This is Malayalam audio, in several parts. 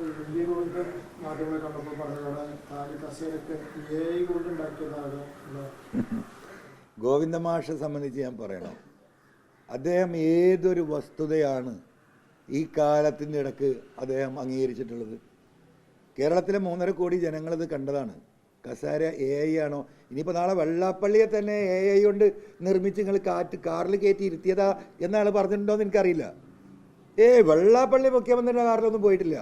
പി മാധ്യമങ്ങളെ കണ്ടപ്പോൾ പറഞ്ഞതാണ് ഗോവിന്ദമാഷെ സംബന്ധിച്ച് ഞാൻ പറയണം. അദ്ദേഹം ഏതൊരു വസ്തുതയാണ് ഈ കാലത്തിന്റെ ഇടയ്ക്ക് അദ്ദേഹം അംഗീകരിച്ചിട്ടുള്ളത്? കേരളത്തിലെ മൂന്നര കോടി ജനങ്ങളത് കണ്ടതാണ്. കസാര എ ഐ ആണോ? ഇനിയിപ്പോൾ നാളെ വെള്ളാപ്പള്ളിയെ തന്നെ എ ഐ കൊണ്ട് നിർമ്മിച്ച് നിങ്ങൾ കാറ്റ് കാറിൽ കയറ്റി ഇരുത്തിയതാ എന്നാൾ പറഞ്ഞിട്ടുണ്ടോ എന്ന് എനിക്കറിയില്ല. ഏ വെള്ളാപ്പള്ളി മുഖ്യമന്ത്രിയുടെ കാറിലൊന്നും പോയിട്ടില്ല.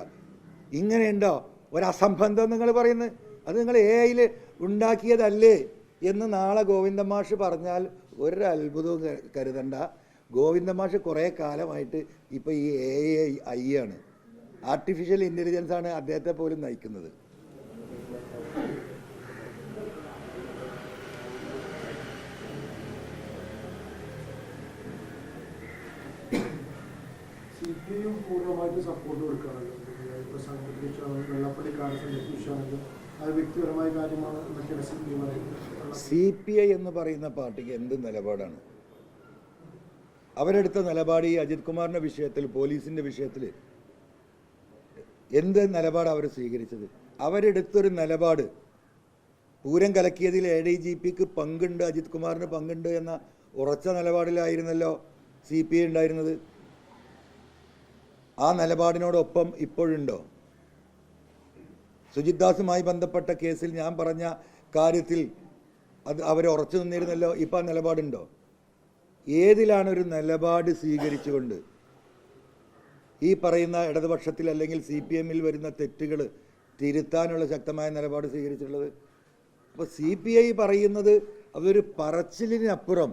ഇങ്ങനെയുണ്ടോ? ഒരസംബന്ധം നിങ്ങൾ പറയുന്നത് അത് നിങ്ങൾ എ ഐയിൽ ഉണ്ടാക്കിയതല്ലേ എന്ന് നാളെ ഗോവിന്ദ മാഷ് പറഞ്ഞാൽ ഒരു അത്ഭുതവും ഗോവിന്ദ മാഷ് കുറേ കാലമായിട്ട് ഇപ്പോൾ ഈ എ ഐ ആണ്. ആർട്ടിഫിഷ്യൽ ഇന്റലിജൻസ് ആണ് അദ്ദേഹത്തെ പോലും നയിക്കുന്നത്. സി പൂർണമായിട്ട് സപ്പോർട്ട് കൊടുക്കുകയാണല്ലോ ഇപ്പോൾ സംഘടിപ്പിച്ചാണെങ്കിലും വെള്ളപ്പള്ളിക്കാരെ സംഘടിപ്പിച്ചാണെങ്കിലും അത് വ്യക്തിപരമായ കാര്യമാണ് എന്നൊക്കെയാണ് C P C P I എന്ന് പറയുന്ന പാർട്ടിക്ക് എന്ത് നിലപാടാണ്? അവരെടുത്ത നിലപാട് ഈ അജിത് കുമാറിന്റെ വിഷയത്തിൽ പോലീസിന്റെ വിഷയത്തിൽ എന്ത് നിലപാട് അവർ സ്വീകരിച്ചത്? അവരെടുത്തൊരു നിലപാട് പൂരം കലക്കിയതിൽ എ ഡി ജി പിക്ക് പങ്കുണ്ട് അജിത് കുമാറിന് പങ്കുണ്ട് എന്ന ഉറച്ച നിലപാടിലായിരുന്നല്ലോ സി പി ഐ ഉണ്ടായിരുന്നത്. ആ നിലപാടിനോടൊപ്പം ഇപ്പോഴുണ്ടോ? സുജിത് ദാസുമായി ബന്ധപ്പെട്ട കേസിൽ ഞാൻ പറഞ്ഞ കാര്യത്തിൽ അത് അവർ ഉറച്ചു നിന്നിരുന്നല്ലോ ഇപ്പം ആ നിലപാടുണ്ടോ? ഏതിലാണ് ഒരു നിലപാട് സ്വീകരിച്ചുകൊണ്ട് ഈ പറയുന്ന ഇടതുപക്ഷത്തിൽ അല്ലെങ്കിൽ സി പി എമ്മിൽ വരുന്ന തെറ്റുകൾ തിരുത്താനുള്ള ശക്തമായ നിലപാട് സ്വീകരിച്ചിട്ടുള്ളത്? അപ്പോൾ സി പി ഐ പറയുന്നത് അതൊരു പറച്ചിലിനപ്പുറം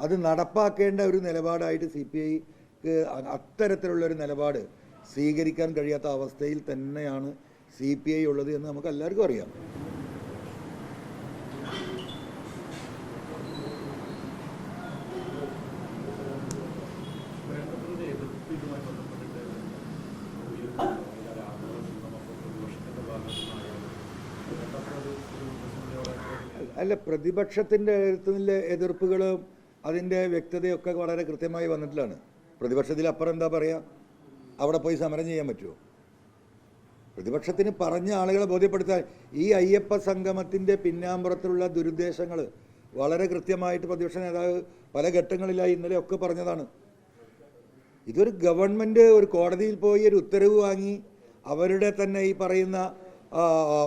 അത് നടപ്പാക്കേണ്ട ഒരു നിലപാടായിട്ട് സി പി ഐക്ക് അത്തരത്തിലുള്ള ഒരു നിലപാട് സ്വീകരിക്കാൻ കഴിയാത്ത അവസ്ഥയിൽ തന്നെയാണ് സി പി ഐ ഉള്ളത് എന്ന് നമുക്ക് എല്ലാവർക്കും അറിയാം. അല്ല പ്രതിപക്ഷത്തിന്റെ എഴുത്തിലെ എതിർപ്പുകളും അതിന്റെ വ്യക്തതയൊക്കെ വളരെ കൃത്യമായി വന്നിട്ടുള്ളതാണ് പ്രതിപക്ഷത്തിലപ്പുറം എന്താ പറയുക അവിടെ പോയി സമരം ചെയ്യാൻ പറ്റുമോ പ്രതിപക്ഷത്തിന് പറഞ്ഞ ആളുകളെ ബോധ്യപ്പെടുത്താൻ ഈ അയ്യപ്പ സംഗമത്തിന്റെ പിന്നാമ്പുറത്തുള്ള ദുരുദ്ദേശങ്ങൾ വളരെ കൃത്യമായിട്ട് പ്രതിപക്ഷ നേതാവ് പല ഘട്ടങ്ങളിലായി ഇന്നലെ ഒക്കെ പറഞ്ഞതാണ്. ഇതൊരു ഗവൺമെന്റ് ഒരു കോടതിയിൽ പോയി ഒരു ഉത്തരവ് വാങ്ങി അവരുടെ തന്നെ ഈ പറയുന്ന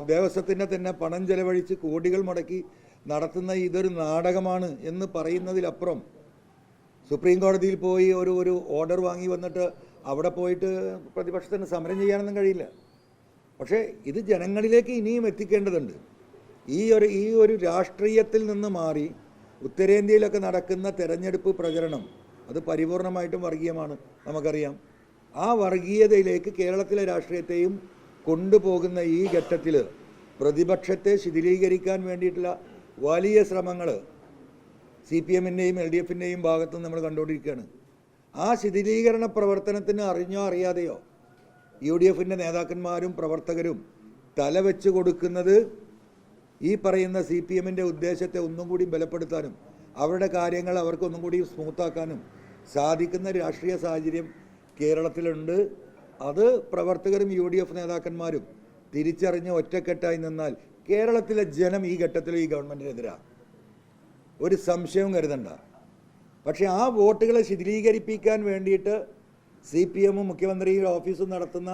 ദേവസ്വത്തിന്റെ തന്നെ പണം ചെലവഴിച്ച് കോടികൾ മുടക്കി നടത്തുന്ന ഇതൊരു നാടകമാണ് എന്ന് പറയുന്നതിലപ്പുറം സുപ്രീം കോടതിയിൽ പോയി ഒരു ഒരു ഓർഡർ വാങ്ങി വന്നിട്ട് അവിടെ പോയിട്ട് പ്രതിപക്ഷത്തിന് സമരം ചെയ്യാനൊന്നും കഴിയില്ല. പക്ഷേ ഇത് ജനങ്ങളിലേക്ക് ഇനിയും എത്തിക്കേണ്ടതുണ്ട്. ഈ ഒരു ഈ ഒരു രാഷ്ട്രീയത്തിൽ നിന്ന് മാറി ഉത്തരേന്ത്യയിലൊക്കെ നടക്കുന്ന തെരഞ്ഞെടുപ്പ് പ്രചരണം അത് പരിപൂർണമായിട്ടും വർഗീയമാണ് നമുക്കറിയാം. ആ വർഗീയതയിലേക്ക് കേരളത്തിലെ രാഷ്ട്രീയത്തെയും കൊണ്ടുപോകുന്ന ഈ ഘട്ടത്തിൽ പ്രതിപക്ഷത്തെ ശിഥിലീകരിക്കാൻ വേണ്ടിയിട്ടുള്ള വലിയ ശ്രമങ്ങൾ സി പി എമ്മിന്റെയും എൽ ഡി എഫിന്റെയും ഭാഗത്ത് നമ്മൾ കണ്ടുകൊണ്ടിരിക്കുകയാണ്. ആ ശിഥിലീകരണ പ്രവർത്തനത്തിന് അറിഞ്ഞോ അറിയാതെയോ യു ഡി എഫിന്റെ നേതാക്കന്മാരും പ്രവർത്തകരും തലവെച്ച് കൊടുക്കുന്നത് ഈ പറയുന്ന സി പി എമ്മിന്റെ ഉദ്ദേശത്തെ ഒന്നും കൂടി ബലപ്പെടുത്താനും അവരുടെ കാര്യങ്ങൾ അവർക്ക് ഒന്നും കൂടി സ്മൂത്താക്കാനും സാധിക്കുന്ന രാഷ്ട്രീയ സാഹചര്യം കേരളത്തിലുണ്ട്. അത് പ്രവർത്തകരും യു ഡി എഫ് നേതാക്കന്മാരും തിരിച്ചറിഞ്ഞ് ഒറ്റക്കെട്ടായി നിന്നാൽ കേരളത്തിലെ ജനം ഈ ഘട്ടത്തിൽ ഈ ഗവൺമെന്റിനെതിരാണ് ഒരു സംശയവും കരുതണ്ട. പക്ഷേ ആ വോട്ടുകളെ ശിഥിലീകരിപ്പിക്കാൻ വേണ്ടിയിട്ട് സി പി എമ്മും മുഖ്യമന്ത്രിയും ഓഫീസും നടത്തുന്ന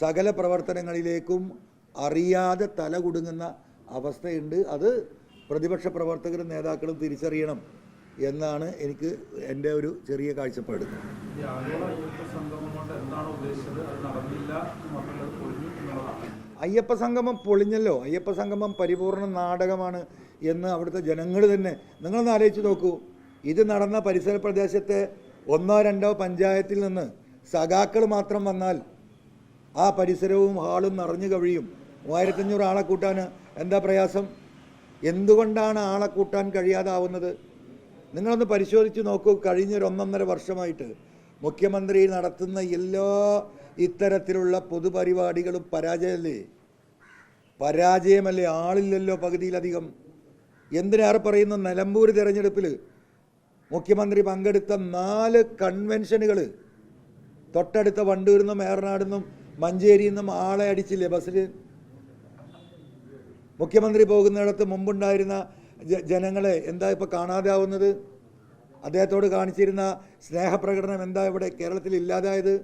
സകല പ്രവർത്തനങ്ങളിലേക്കും അറിയാതെ തല കുടുങ്ങുന്ന അവസ്ഥയുണ്ട്. അത് പ്രതിപക്ഷ പ്രവർത്തകരും നേതാക്കളും തിരിച്ചറിയണം എന്നാണ് എനിക്ക് എന്റെ ഒരു ചെറിയ കാഴ്ചപ്പാട്. അയ്യപ്പ സംഗമം പൊളിഞ്ഞല്ലോ. അയ്യപ്പ സംഗമം പരിപൂർണ നാടകമാണ്. എന്ന് അവിടുത്തെ ജനങ്ങൾ തന്നെ നിങ്ങളൊന്ന് ആലോചിച്ച് നോക്കൂ. ഇത് നടന്ന പരിസര പ്രദേശത്തെ ഒന്നോ രണ്ടോ പഞ്ചായത്തിൽ നിന്ന് സഖാക്കൾ മാത്രം വന്നാൽ ആ പരിസരവും ഹാളും നിറഞ്ഞു കഴിയും മൂവായിരത്തഞ്ഞൂറ് ആളെ കൂട്ടാൻ എന്താ പ്രയാസം? എന്തുകൊണ്ടാണ് ആളെ കൂട്ടാൻ കഴിയാതാവുന്നത്? നിങ്ങളൊന്ന് പരിശോധിച്ച് നോക്കൂ കഴിഞ്ഞൊരു ഒന്നൊന്നര വർഷമായിട്ട് മുഖ്യമന്ത്രി നടത്തുന്ന എല്ലാ ഇത്തരത്തിലുള്ള പൊതുപരിപാടികളും പരാജയമല്ലേ? പരാജയമല്ലേ? ആളില്ലല്ലോ പകുതിയിലധികം. എന്തിനേറെ പറയുന്ന നിലമ്പൂർ തിരഞ്ഞെടുപ്പിൽ മുഖ്യമന്ത്രി പങ്കെടുത്ത നാല് കൺവെൻഷനുകൾ തൊട്ടടുത്ത വണ്ടൂരിൽ നിന്നും ഏറനാട് നിന്നും മഞ്ചേരിയിൽ നിന്നും ആളെ അടിച്ചില്ലേ ബസ്സിൽ? മുഖ്യമന്ത്രി പോകുന്നിടത്ത് മുമ്പുണ്ടായിരുന്ന ജനങ്ങളെ എന്താ ഇപ്പോൾ കാണാതാവുന്നത്? അദ്ദേഹത്തോട് കാണിച്ചിരുന്ന സ്നേഹപ്രകടനം എന്താ ഇവിടെ കേരളത്തിൽ ഇല്ലാതായത്?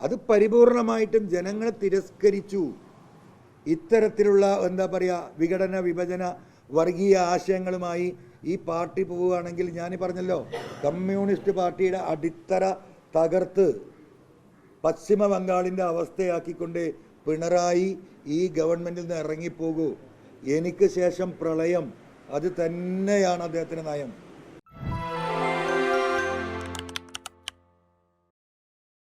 അത് പരിപൂർണമായിട്ടും ജനങ്ങളെ തിരസ്കരിച്ചു. ഇത്തരത്തിലുള്ള എന്താ പറയുക വിഘടന വിഭജന വർഗീയ ആശയങ്ങളുമായി ഈ പാർട്ടി പോവുകയാണെങ്കിൽ ഞാൻ പറഞ്ഞല്ലോ കമ്മ്യൂണിസ്റ്റ് പാർട്ടിയുടെ അടിത്തറ തകർത്ത് പശ്ചിമ ബംഗാളിന്റെ അവസ്ഥയാക്കിക്കൊണ്ട് പിണറായി ഈ ഗവൺമെന്റിൽ നിന്ന് ഇറങ്ങിപ്പോകൂ. എനിക്ക് ശേഷം പ്രളയം അത് തന്നെയാണ് അദ്ദേഹത്തിന്റെ നയം.